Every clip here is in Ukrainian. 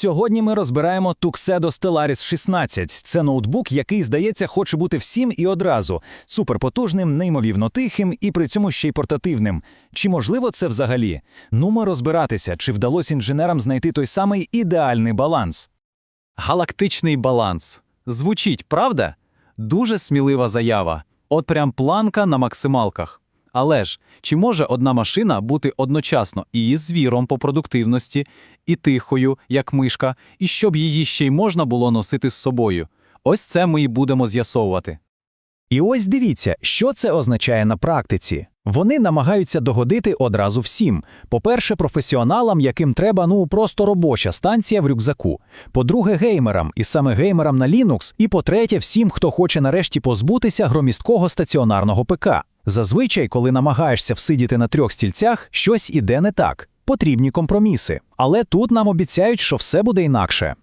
Сьогодні ми розбираємо Tuxedo Stellaris 16. Це ноутбук, який, здається, хоче бути всім і одразу суперпотужним, неймовірно тихим і при цьому ще й портативним. Чи можливо це взагалі? Ну, ми розбиратися, чи вдалося інженерам знайти той самий ідеальний баланс. Галактичний баланс. Звучить, правда? Дуже смілива заява. От прям планка на максималках. Але ж, чи може одна машина бути одночасно і звіром по продуктивності, і тихою, як мишка, і щоб її ще й можна було носити з собою? Ось це ми і будемо з'ясовувати. І ось дивіться, що це означає на практиці. Вони намагаються догодити одразу всім. По-перше, професіоналам, яким треба ну просто робоча станція в рюкзаку. По-друге, геймерам, і саме геймерам на Linux. І по-третє, всім, хто хоче нарешті позбутися громісткого стаціонарного ПК. Зазвичай, коли намагаєшся всидіти на трьох стільцях, щось іде не так. Потрібні компроміси. Але тут нам обіцяють, що все буде інакше.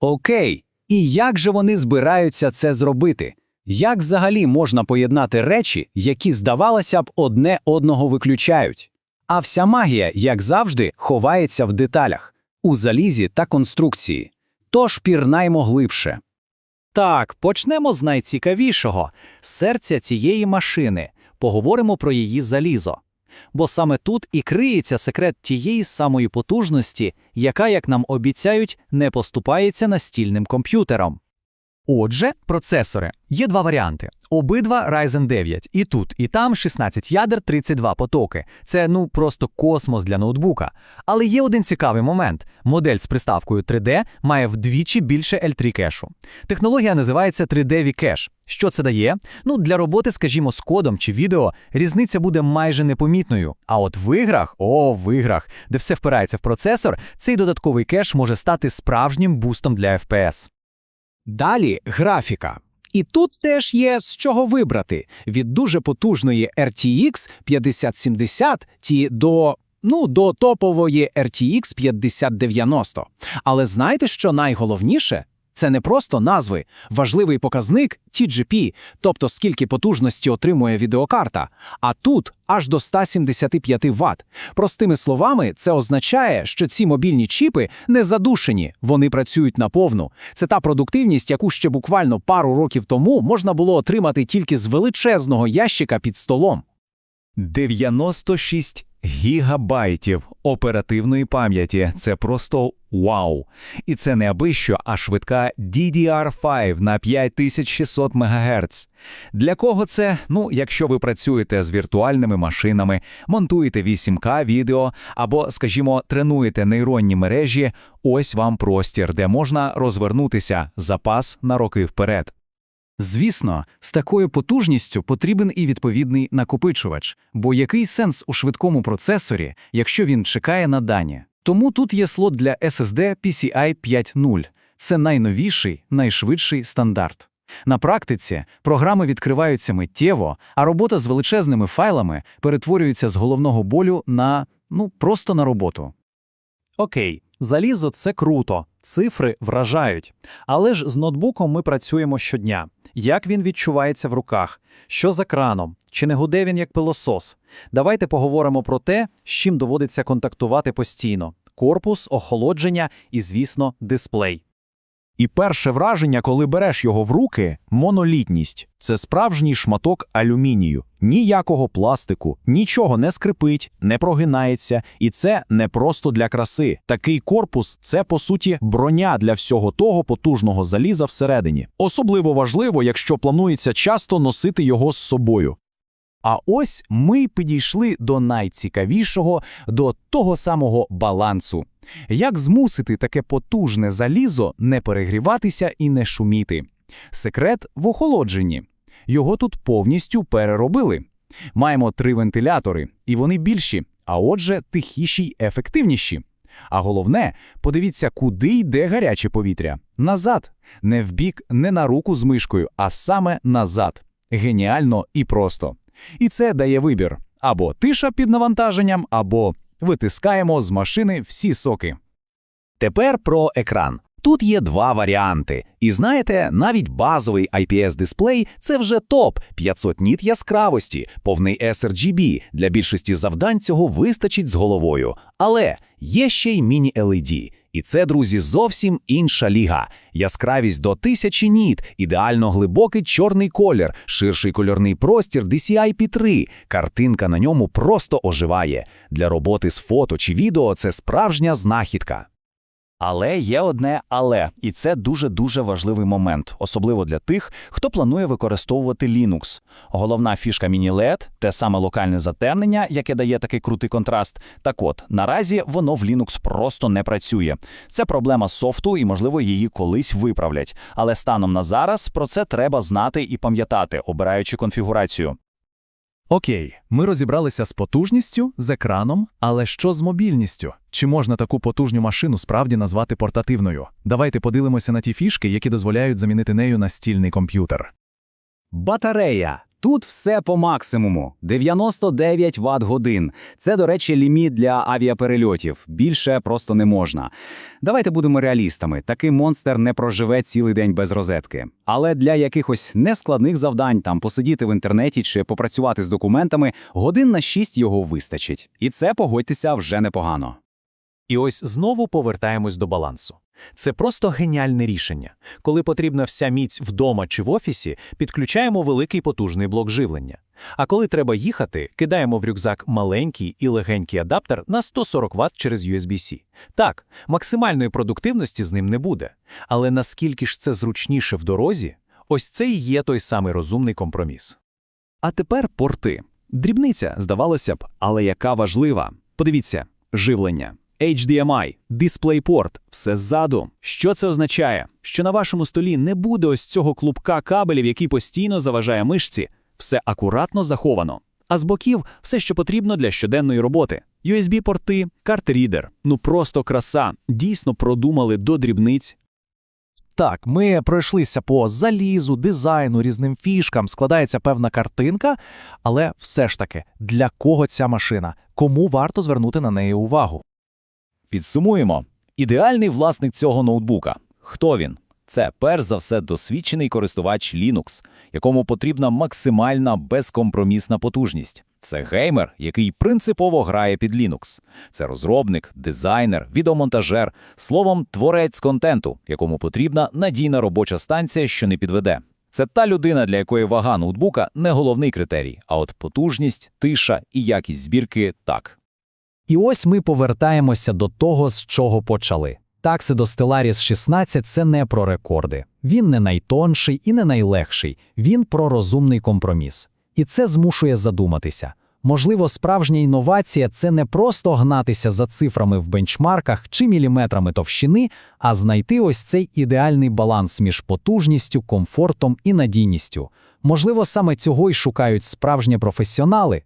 Окей, і як же вони збираються це зробити? Як взагалі можна поєднати речі, які, здавалося б, одне одного виключають? А вся магія, як завжди, ховається в деталях, у залізі та конструкції. Тож пірнаймо глибше. Так, почнемо з найцікавішого серця цієї машини. Поговоримо про її залізо. Бо саме тут і криється секрет тієї самої потужності, яка, як нам обіцяють, не поступається настільним комп'ютерам. Отже, процесори. Є два варіанти. Обидва Ryzen 9. І тут, і там 16 ядер, 32 потоки. Це ну просто космос для ноутбука. Але є один цікавий момент. Модель з приставкою 3D має вдвічі більше L3 кешу. Технологія називається 3D V-Cache. Що це дає? Ну, для роботи, скажімо, з кодом чи відео різниця буде майже непомітною. А от в іграх, о, в іграх, де все впирається в процесор, цей додатковий кеш може стати справжнім бустом для FPS. Далі графіка. І тут теж є з чого вибрати від дуже потужної RTX 5070 ті до. Ну, до топової RTX 5090. Але знаєте, що найголовніше? Це не просто назви, важливий показник TGP, тобто скільки потужності отримує відеокарта. А тут аж до 175 Вт. Простими словами, це означає, що ці мобільні чіпи не задушені, вони працюють наповну. Це та продуктивність, яку ще буквально пару років тому можна було отримати тільки з величезного ящика під столом. 96 гігабайтів оперативної пам'яті. Це просто вау. І це не аби що, а швидка DDR5 на 5600 МГц. Для кого це? Ну, якщо ви працюєте з віртуальними машинами, монтуєте 8К відео або, скажімо, тренуєте нейронні мережі, ось вам простір, де можна розвернутися запас на роки вперед. Звісно, з такою потужністю потрібен і відповідний накопичувач, бо який сенс у швидкому процесорі, якщо він чекає на дані? Тому тут є слот для SSD PCI 5.0. Це найновіший, найшвидший стандарт. На практиці програми відкриваються миттєво, а робота з величезними файлами перетворюється з головного болю на ну просто на роботу. Окей, залізо це круто, цифри вражають. Але ж з ноутбуком ми працюємо щодня. Як він відчувається в руках? Що за краном, Чи не гуде він як пилосос? Давайте поговоримо про те, з чим доводиться контактувати постійно: корпус, охолодження і, звісно, дисплей. І перше враження, коли береш його в руки монолітність. Це справжній шматок алюмінію. Ніякого пластику, нічого не скрипить, не прогинається, і це не просто для краси. Такий корпус це по суті броня для всього того потужного заліза всередині. Особливо важливо, якщо планується часто носити його з собою. А ось ми підійшли до найцікавішого, до того самого балансу. Як змусити таке потужне залізо не перегріватися і не шуміти? Секрет в охолодженні. Його тут повністю переробили. Маємо три вентилятори, і вони більші, а отже, тихіші й ефективніші. А головне, подивіться, куди йде гаряче повітря. Назад. Не вбік, не на руку з мишкою, а саме назад. Геніально і просто. І це дає вибір: або тиша під навантаженням, або витискаємо з машини всі соки. Тепер про екран. Тут є два варіанти. І знаєте, навіть базовий IPS-дисплей – це вже топ 500 ніт яскравості, повний sRGB. Для більшості завдань цього вистачить з головою. Але є ще й міні-LED. І це, друзі, зовсім інша ліга. Яскравість до тисячі ніт, ідеально глибокий чорний колір, ширший кольорний простір DCI-P3. Картинка на ньому просто оживає. Для роботи з фото чи відео це справжня знахідка. Але є одне але, і це дуже-дуже важливий момент, особливо для тих, хто планує використовувати Linux. Головна фішка Mini-LED – те саме локальне затемнення, яке дає такий крутий контраст. Так от, наразі воно в Linux просто не працює. Це проблема софту і, можливо, її колись виправлять. Але станом на зараз про це треба знати і пам'ятати, обираючи конфігурацію. Окей, ми розібралися з потужністю, з екраном, але що з мобільністю? Чи можна таку потужню машину справді назвати портативною? Давайте подивимося на ті фішки, які дозволяють замінити нею настільний комп'ютер. Батарея. Тут все по максимуму 99 Вт годин. Це, до речі, ліміт для авіаперельотів. Більше просто не можна. Давайте будемо реалістами. Такий монстр не проживе цілий день без розетки. Але для якихось нескладних завдань, там посидіти в інтернеті чи попрацювати з документами, годин на 6 його вистачить. І це, погодьтеся, вже непогано. І ось знову повертаємось до балансу. Це просто геніальне рішення. Коли потрібна вся міць вдома чи в офісі, підключаємо великий потужний блок живлення. А коли треба їхати, кидаємо в рюкзак маленький і легенький адаптер на 140 Вт через USB-C. Так, максимальної продуктивності з ним не буде. Але наскільки ж це зручніше в дорозі, ось це і є той самий розумний компроміс. А тепер порти. Дрібниця, здавалося б, але яка важлива. Подивіться, живлення. HDMI, DisplayPort, все ззаду. Що це означає? Що на вашому столі не буде ось цього клубка кабелів, який постійно заважає мишці. Все акуратно заховано. А з боків все, що потрібно для щоденної роботи. USB-порти, карт-рідер. Ну просто краса. Дійсно продумали до дрібниць. Так, ми пройшлися по залізу, дизайну, різним фішкам, складається певна картинка, але все ж таки, для кого ця машина? Кому варто звернути на неї увагу? Підсумуємо. Ідеальний власник цього ноутбука. Хто він? Це перш за все досвідчений користувач Linux, якому потрібна максимальна безкомпромісна потужність. Це геймер, який принципово грає під Linux. Це розробник, дизайнер, відеомонтажер, словом, творець контенту, якому потрібна надійна робоча станція, що не підведе. Це та людина, для якої вага ноутбука не головний критерій, а от потужність, тиша і якість збірки так. І ось ми повертаємося до того, з чого почали. Taxido Stellaris 16 – це не про рекорди. Він не найтонший і не найлегший. Він про розумний компроміс. І це змушує задуматися. Можливо, справжня інновація – це не просто гнатися за цифрами в бенчмарках чи міліметрами товщини, а знайти ось цей ідеальний баланс між потужністю, комфортом і надійністю. Можливо, саме цього й шукають справжні професіонали,